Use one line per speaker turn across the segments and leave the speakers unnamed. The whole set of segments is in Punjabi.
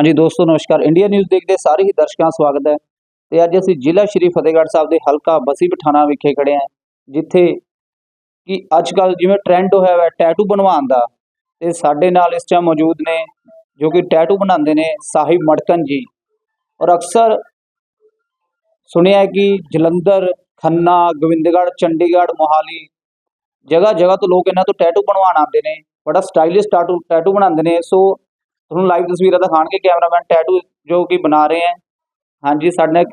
ਹਾਂਜੀ ਦੋਸਤੋ, ਨਮਸਕਾਰ। ਇੰਡੀਆ ਨਿਊਜ਼ ਦੇਖਦੇ ਸਾਰੇ ਹੀ ਦਰਸ਼ਕਾਂ ਦਾ ਸਵਾਗਤ ਹੈ। ਤੇ ਅੱਜ ਅਸੀਂ ਜ਼ਿਲ੍ਹਾ ਸ਼੍ਰੀ ਫਤਿਹਗੜ੍ਹ ਸਾਹਿਬ ਦੇ ਹਲਕਾ ਬਸੀ ਪਠਾਣਾ ਵਿਖੇ ਖੜੇ ਹਾਂ, ਜਿੱਥੇ ਕਿ ਅੱਜ ਕੱਲ ਜਿਵੇਂ ਟ੍ਰੈਂਡ ਹੋਇਆ ਹੈ ਟੈਟੂ ਬਣਵਾਉਣ ਦਾ, ਤੇ ਸਾਡੇ ਨਾਲ ਇਸ ਟਾਈਮ ਮੌਜੂਦ ਨੇ, ਜੋ ਕਿ ਟੈਟੂ ਬਣਾਉਂਦੇ ਨੇ ਸਾਹਿਬ ਮੜਕਨ ਜੀ। ਔਰ ਅਕਸਰ ਸੁਣਿਆ ਕਿ ਜਲੰਧਰ, ਖੰਨਾ, ਗੋਬਿੰਦਗੜ੍ਹ, ਚੰਡੀਗੜ੍ਹ, ਮੋਹਾਲੀ ਜਗ੍ਹਾ ਜਗ੍ਹਾ ਤੋਂ ਲੋਕ ਇਹਨਾਂ ਤੋਂ ਟੈਟੂ ਬਣਵਾਉਣ ਆਉਂਦੇ ਨੇ, ਬੜਾ ਸਟਾਈਲਿਸ਼ ਟੈਟੂ ਟੈਟੂ ਬਣਾਉਂਦੇ ਨੇ। ਸੋ ਤੁਹਾਨੂੰ ਲਾਈਵ ਤਸਵੀਰਾਂ ਦਿਖਾਣਗੇ ਕੈਮਰਾਮੈਨ ਟੈਟੂ ਜੋ ਕਿ ਬਣਾ ਰਹੇ ਹੈ। ਹਾਂਜੀ ਸਾਡੇ ਨਾਲ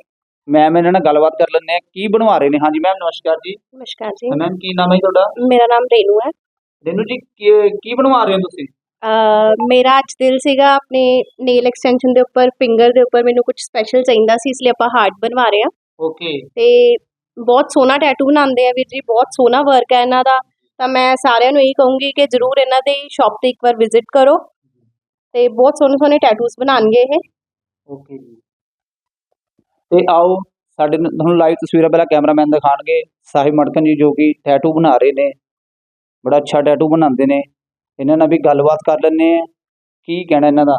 ਮੈਮ ਇਹਨਾਂ ਨਾਲ ਗੱਲਬਾਤ ਕਰ ਲੈਂਦੇ ਆ ਕੀ ਬਣਵਾ ਰਹੇ ਨੇ? ਹਾਂਜੀ ਮੈਮ ਨਮਸਕਾਰ ਜੀ।
ਨਮਸਕਾਰ ਜੀ।
ਮੈਮ ਕੀ ਨਾਮ ਹੈ ਤੁਹਾਡਾ?
ਮੇਰਾ ਨਾਮ ਰੇਨੂ ਹੈ।
ਰੇਨੂ ਜੀ ਕੀ ਕੀ ਬਣਵਾ ਰਹੇ ਹੋ ਤੁਸੀਂ?
ਅਹ ਮੇਰਾ ਅੱਜ ਦਿਲ ਸੀਗਾ ਆਪਣੇ ਨੇਲ ਐਕਸਟੈਂਸ਼ਨ ਦੇ ਉੱਪਰ ਫਿੰਗਰ ਦੇ ਉੱਪਰ ਮੈਨੂੰ ਕੁਝ ਸਪੈਸ਼ਲ ਚਾਹੀਦਾ ਸੀ ਇਸ ਲਈ ਆਪਾਂ ਹਾਰਟ ਬਣਵਾ ਰਹੇ ਹਾਂ।
ਓਕੇ
ਤੇ ਬਹੁਤ ਸੋਹਣਾ ਟੈਟੂ ਬਣਾਉਂਦੇ ਆ ਵੀਰ ਜੀ ਬਹੁਤ ਸੋਹਣਾ ਵਰਕ ਹੈ ਇਹਨਾਂ ਦਾ। ਤਾਂ ਮੈਂ ਸਾਰਿਆਂ ਨੂੰ ਇਹੀ ਕਹੂੰਗੀ ਕਿ ਜਰੂਰ ਇਹਨਾਂ ਦੇ ਸ਼ਾਪ ਤੇ ਇੱਕ ਵਾਰ ਵਿਜ਼ਿਟ ਕਰੋ। ਤੇ ਬਹੁਤ ਸੋਹਣੇ ਸੋਹਣੇ ਟੈਟੂਸ ਬਣਾਉਣਗੇ ਇਹ
ਓਕੇ ਜੀ ਤੇ ਆਓ ਸਾਡੇ ਨਾਲ ਤੁਹਾਨੂੰ ਲਾਈਵ ਤਸਵੀਰਾਂ ਪਹਿਲਾਂ ਕੈਮਰਾਮੈਨ ਦਿਖਾਣਗੇ ਸਾਹਿਬ ਮੜਕਨ ਜੀ ਜੋ ਕਿ ਟੈਟੂ ਬਣਾ ਰਹੇ ਨੇ ਬੜਾ ਅੱਛਾ ਟੈਟੂ ਬਣਾਉਂਦੇ ਨੇ ਇਹਨਾਂ ਨਾਲ ਵੀ ਗੱਲਬਾਤ ਕਰ ਲੈਂਦੇ ਆ ਕੀ ਕਹਿਣਾ ਇਹਨਾਂ ਦਾ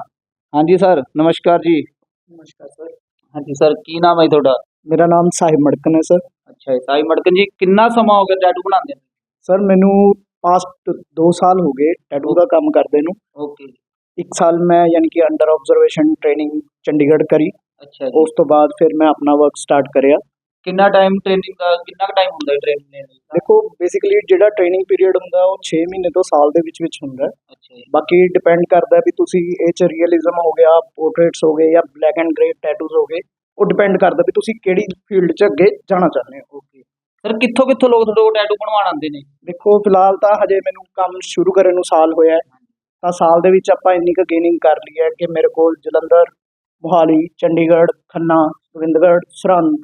ਹਾਂਜੀ ਸਰ ਨਮਸਕਾਰ ਜੀ
ਨਮਸਕਾਰ ਸਰ
ਹਾਂਜੀ ਸਰ ਕੀ ਨਾਮ ਹੈ ਜੀ ਤੁਹਾਡਾ
ਮੇਰਾ ਨਾਮ ਸਾਹਿਬ ਮੜਕਨ ਹੈ ਸਰ
ਅੱਛਾ ਜੀ ਸਾਹਿਬ ਮੜਕਨ ਜੀ ਕਿੰਨਾ ਸਮਾਂ ਹੋ ਗਿਆ ਟੈਟੂ ਬਣਾਉਂਦੇ ਨੂੰ
ਸਰ ਮੈਨੂੰ ਪਾਸਟ 2 ਸਾਲ ਹੋ ਗਏ ਟੈਟੂ ਦਾ ਕੰਮ ਕਰਦੇ ਨੂੰ
ਓਕੇ
ਇੱਕ ਸਾਲ ਮੈਂ ਯਾਨੀ ਕਿ ਅੰਡਰ ਆਬਜ਼ਰਵੇਸ਼ਨ ਟ੍ਰੇਨਿੰਗ ਚੰਡੀਗੜ੍ਹ ਕਰੀ।
ਅੱਛਾ ਜੀ।
ਉਸ ਤੋਂ ਬਾਅਦ ਫਿਰ ਮੈਂ ਆਪਣਾ ਵਰਕ ਸਟਾਰਟ ਕਰਿਆ।
ਕਿੰਨਾ ਟਾਈਮ ਟ੍ਰੇਨਿੰਗ ਦਾ ਕਿੰਨਾ ਟਾਈਮ ਹੁੰਦਾ ਹੈ ਟ੍ਰੇਨਿੰਗ ਦਾ?
ਦੇਖੋ ਬੇਸਿਕਲੀ ਜਿਹੜਾ ਟ੍ਰੇਨਿੰਗ ਪੀਰੀਅਡ ਹੁੰਦਾ ਉਹ 6 ਮਹੀਨੇ ਤੋਂ ਸਾਲ ਦੇ ਵਿੱਚ ਵਿੱਚ ਹੁੰਦਾ ਹੈ।
ਅੱਛਾ ਜੀ।
ਬਾਕੀ ਡਿਪੈਂਡ ਕਰਦਾ ਵੀ ਤੁਸੀਂ ਇਹ ਚ ਰੀਅਲਿਜ਼ਮ ਹੋ ਗਿਆ ਪੋਰਟਰੇਟਸ ਹੋ ਗਏ ਜਾਂ ਬਲੈਕ ਐਂਡ ਗ੍ਰੇ ਟੈਟੂਜ਼ ਹੋ ਗਏ ਉਹ ਡਿਪੈਂਡ ਕਰਦਾ ਵੀ ਤੁਸੀਂ ਕਿਹੜੀ ਫੀਲਡ 'ਚ ਅੱਗੇ ਜਾਣਾ ਚਾਹੁੰਦੇ ਹੋ।
ਓਕੇ ਸਰ ਕਿੱਥੋਂ ਕਿੱਥੋਂ ਲੋਕ ਤੁਹਾਡੇ ਕੋਲ ਟੈਟੂ ਬਣਵਾਉਣ ਆਉਂਦੇ ਨੇ?
ਦੇਖੋ ਫਿਲਹਾਲ ਤਾਂ ਹਜੇ ਮੈਨੂੰ ਕੰਮ ਸ਼ੁਰੂ ਕਰਨ ਨੂੰ ਸਾਲ ਹੋਇਆ ਹੈ। ਤਾਂ ਸਾਲ ਦੇ ਵਿੱਚ ਆਪਾਂ ਇੰਨੀ ਕੁ ਗੇਨਿੰਗ ਕਰ ਲਈ ਹੈ ਕਿ ਮੇਰੇ ਕੋਲ ਜਲੰਧਰ ਮੋਹਾਲੀ ਚੰਡੀਗੜ੍ਹ ਖੰਨਾ ਗੋਬਿੰਦਗੜ੍ਹ ਸਰਹੰਦ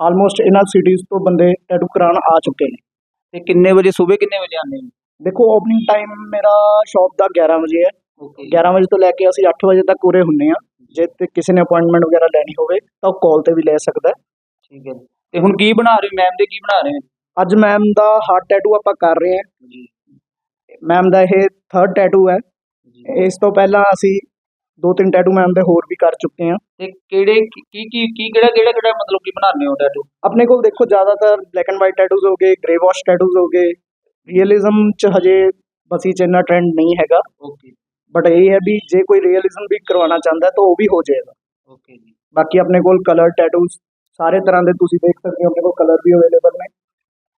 ਆਲਮੋਸਟ ਇਹਨਾਂ ਸਿਟੀਜ਼ ਤੋਂ ਬੰਦੇ ਟੈਟੂ ਕਰਾਉਣ ਆ ਚੁੱਕੇ ਨੇ।
ਤੇ ਕਿੰਨੇ ਵਜੇ ਸਵੇਰੇ ਕਿੰਨੇ ਵਜੇ ਆਉਂਦੇ ਨੇ
ਦੇਖੋ ਓਪਨਿੰਗ ਟਾਈਮ ਮੇਰਾ ਸ਼ਾਪ ਦਾ 11 ਵਜੇ ਹੈ।
ਓਕੇ
11 ਵਜੇ ਤੋਂ ਲੈ ਕੇ ਅਸੀਂ 8 ਵਜੇ ਤੱਕ ਉਰੇ ਹੁੰਨੇ ਆ ਜੇ ਤੇ ਕਿਸੇ ਨੇ ਅਪਾਇੰਟਮੈਂਟ ਵਗੈਰਾ ਲੈਣੀ ਹੋਵੇ ਤਾਂ ਉਹ ਕਾਲ ਤੇ ਵੀ ਲੈ ਸਕਦਾ।
ਠੀਕ ਹੈ। ਤੇ ਹੁਣ ਕੀ ਬਣਾ ਰਹੇ ਮੈਮ ਦੇ ਕੀ ਬਣਾ ਰਹੇ
ਅੱਜ ਮੈਮ ਦਾ ਹਾਰਟ ਟੈਟੂ ਆਪਾਂ ਕਰ ਰਹੇ ਹਾਂ।
ਜੀ।
ਮੈਮ ਦਾ ਇਹ ਥਰਡ ਟੈਟੂ ਹੈ। ਇਸ ਤੋਂ ਪਹਿਲਾਂ ਅਸੀਂ ਦੋ ਤਿੰਨ ਟੈਟੂ ਮੈਮ ਦੇ ਹੋਰ ਵੀ ਕਰ ਚੁੱਕੇ ਹਾਂ।
ਤੇ ਕਿਹੜੇ ਕੀ ਕੀ ਕੀ ਕਿਹੜਾ ਕਿਹੜਾ ਕਿਹੜਾ ਮਤਲਬ ਕੀ ਬਣਾਉਂਦੇ ਹੋ ਟੈਟੂ
ਆਪਣੇ ਕੋਲ ਦੇਖੋ ਜ਼ਿਆਦਾਤਰ ਬਲੈਕ ਐਂਡ ਵਾਈਟ ਟੈਟੂਜ਼ ਹੋ ਗਏ ਗ੍ਰੇ ਵਾਸ਼ ਟੈਟੂਜ਼ ਹੋ ਗਏ। ਰੀਅਲਿਜ਼ਮ ਚ ਹਜੇ ਬਸੀ ਚ ਇੰਨਾ ਟ੍ਰੈਂਡ ਨਹੀਂ ਹੈਗਾ।
ਓਕੇ
ਬਟ ਇਹ ਹੈ ਵੀ ਜੇ ਕੋਈ ਰੀਅਲਿਜ਼ਮ ਵੀ ਕਰਵਾਉਣਾ ਚਾਹੁੰਦਾ ਤਾਂ ਉਹ ਵੀ ਹੋ ਜਾਏਗਾ।
ਓਕੇ ਜੀ।
ਬਾਕੀ ਆਪਣੇ ਕੋਲ ਕਲਰ ਟੈਟੂਜ਼ ਸਾਰੇ ਤਰ੍ਹਾਂ ਦੇ ਤੁਸੀਂ ਦੇਖ ਸਕਦੇ ਹੋ ਆਪਣੇ ਕੋਲ ਕਲਰ ਵੀ ਅਵੇਲੇਬਲ ਨੇ।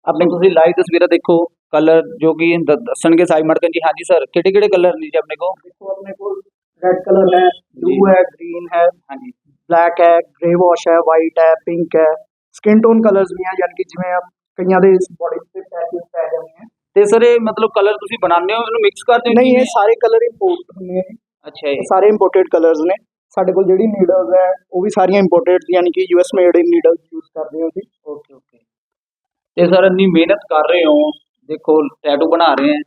ਆਪਣੇ ਤੁਸੀਂ ਲਾਈਵ ਤਸਵੀਰਾਂ ਦੇਖੋ। ਕਲਰ ਜੋ ਕਿ ਦ- ਦੱਸਣਗੇ ਸਾਈ ਮੜਕਨ ਜੀ ਹਾਂਜੀ ਸਰ ਕਿਹੜੇ ਕਿਹੜੇ ਕਲਰ ਨੇ ਜੀ ਆਪਣੇ ਕੋਲ
ਦੇਖੋ ਆਪਣੇ ਕੋਲ ਰੈਡ ਕਲਰ ਹੈ ਬਲੂ ਹੈ ਗ੍ਰੀਨ ਹੈ
ਹਾਂਜੀ
ਬਲੈਕ ਹੈ ਗ੍ਰੇ ਵਾਸ਼ ਹੈ ਵਾਈਟ ਹੈ ਪਿੰਕ ਹੈ ਸਕਿਨ ਟੋਨ ਕਲਰਸ ਵੀ ਹੈ ਯਾਨੀ ਕਿ ਜਿਵੇਂ ਆਪ ਕਈਆਂ ਦੇ ਬੋਡੀ ਤੇ ਟੈਟੂ ਪੈ ਜਾਂਦੇ ਹਨ
ਤੇ ਸਰ ਇਹ ਮਤਲਬ ਕਲਰ ਤੁਸੀਂ ਬਣਾਉਂਦੇ ਹੋ ਇਹਨੂੰ ਮਿਕਸ ਕਰਦੇ ਹੋ
ਨਹੀਂ
ਕਿਵੇਂ?
ਇਹ ਸਾਰੇ ਕਲਰ ਇੰਪੋਰਟ ਹੁੰਦੇ ਨੇ
ਅੱਛਾ ਜੀ
ਇਹ ਸਾਰੇ ਇੰਪੋਰਟਡ ਕਲਰਸ ਨੇ ਸਾਡੇ ਕੋਲ ਜਿਹੜੀ ਨੀਡਲਸ ਹੈ ਉਹ ਵੀ ਸਾਰੀਆਂ ਇੰਪੋਰਟਡ ਯਾਨੀ ਕਿ US made in needles use ਕਰਦੇ ਹਾਂ ਅਸੀਂ
ਓਕੇ ਓਕੇ ਤੇ ਸਰ ਇੰਨੀ ਮਿਹਨਤ ਕਰ ਰਹੇ ਹੋ ਦੇਖੋ ਟੈਟੂ ਬਣਾ ਰਹੇ ਹੈ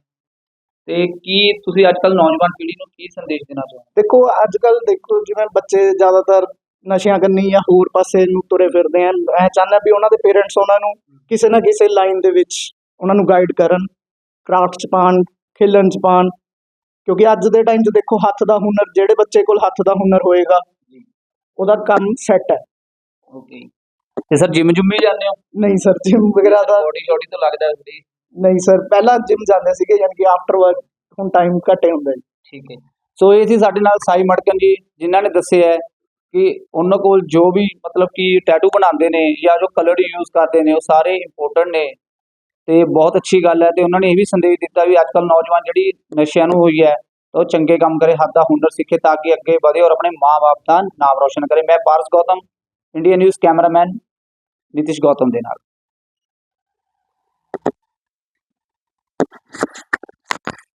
ਤੇ ਕੀ ਤੁਸੀਂ ਅੱਜ ਕੱਲ ਨੌਜਵਾਨ ਪੀੜ੍ਹੀ ਨੂੰ ਕੀ ਸੰਦੇਸ਼ ਦੇਣਾ ਚਾਹੋਗੇ?
ਦੇਖੋ ਅੱਜ ਕੱਲ ਦੇਖੋ ਜਿਵੇਂ ਬੱਚੇ ਜ਼ਿਆਦਾਤਰ ਨਸ਼ਿਆਂ ਕਰਨੀ ਜਾਂ ਹੋਰ ਪਾਸੇ ਨੂੰ ਤੁਰੇ ਫਿਰਦੇ ਆ। ਮੈਂ ਚਾਹੁੰਦਾ ਵੀ ਉਹਨਾਂ ਦੇ ਪੇਰੈਂਟਸ ਉਹਨਾਂ ਨੂੰ ਕਿਸੇ ਨਾ ਕਿਸੇ ਲਾਈਨ ਦੇ ਵਿੱਚ ਉਹਨਾਂ ਨੂੰ ਗਾਈਡ ਕਰਨ ਕ੍ਰਾਫਟ ਚ ਪਾਣ ਖੇਲਣ ਚ ਪਾਣ ਕਿਉਂਕਿ ਅੱਜ ਦੇ ਟਾਈਮ 'ਚ ਦੇਖੋ ਹੱਥ ਦਾ ਹੁਨਰ ਜਿਹੜੇ ਬੱਚੇ ਕੋਲ ਹੱਥ ਦਾ ਹੁਨਰ ਹੋਏਗਾ। ਉਹਦਾ ਕੰਮ ਸੈੱਟ ਹੈ।
ਓਕੇ ਤੇ ਸਰ ਜਿਮ ਜੁਮ ਵੀ ਜਾਂਦੇ ਹੋ?
ਨਹੀਂ ਸਰ ਜਿਮ ਵਗੈਰਾ ਦਾ
ਬੋਡੀ ਸ਼ੋਡੀ ਤੋਂ ਲੱਗਦਾ ਥੋੜੀ
ਨਹੀਂ ਸਰ ਪਹਿਲਾਂ ਜਿਮ ਜਾਂਦੇ ਸੀਗੇ ਯਾਨੀ ਕਿ ਆਫਟਰ ਵਰਕ ਹੁਣ ਟਾਈਮ ਘੱਟੇ ਹੁੰਦਾ ਜੀ
ਠੀਕ ਹੈ। ਸੋ ਇਹ ਸੀ ਸਾਡੇ ਨਾਲ ਸਾਈ ਮੜਕਨ ਜੀ ਜਿਨ੍ਹਾਂ ਨੇ ਦੱਸਿਆ ਹੈ ਕਿ ਉਹਨਾਂ ਕੋਲ ਜੋ ਵੀ ਮਤਲਬ ਕਿ ਟੈਟੂ ਬਣਾਉਂਦੇ ਨੇ ਜਾਂ ਜੋ ਕਲਰ ਯੂਜ਼ ਕਰਦੇ ਨੇ ਉਹ ਸਾਰੇ ਇੰਪੋਰਟੈਂਟ ਨੇ। ਤੇ ਬਹੁਤ ਅੱਛੀ ਗੱਲ ਹੈ ਤੇ ਉਹਨਾਂ ਨੇ ਇਹ ਵੀ ਸੰਦੇਸ਼ ਦਿੱਤਾ ਵੀ ਅੱਜ ਕੱਲ ਨੌਜਵਾਨ ਜਿਹੜੀ ਨਸ਼ਿਆਂ ਨੂੰ ਹੋਈ ਹੈ ਉਹ ਚੰਗੇ ਕੰਮ ਕਰੇ ਹੱਥ ਦਾ ਹੁਨਰ ਸਿੱਖੇ ਤਾਂ ਕਿ ਅੱਗੇ ਵਧੇ ਔਰ ਆਪਣੇ ਮਾਂ-ਬਾਪ ਦਾ ਨਾਮ ਰੋਸ਼ਨ ਕਰੇ। ਮੈਂ Paras Gautam India news cameraman Nitish Gautam ਦੇ ਨਾਲ।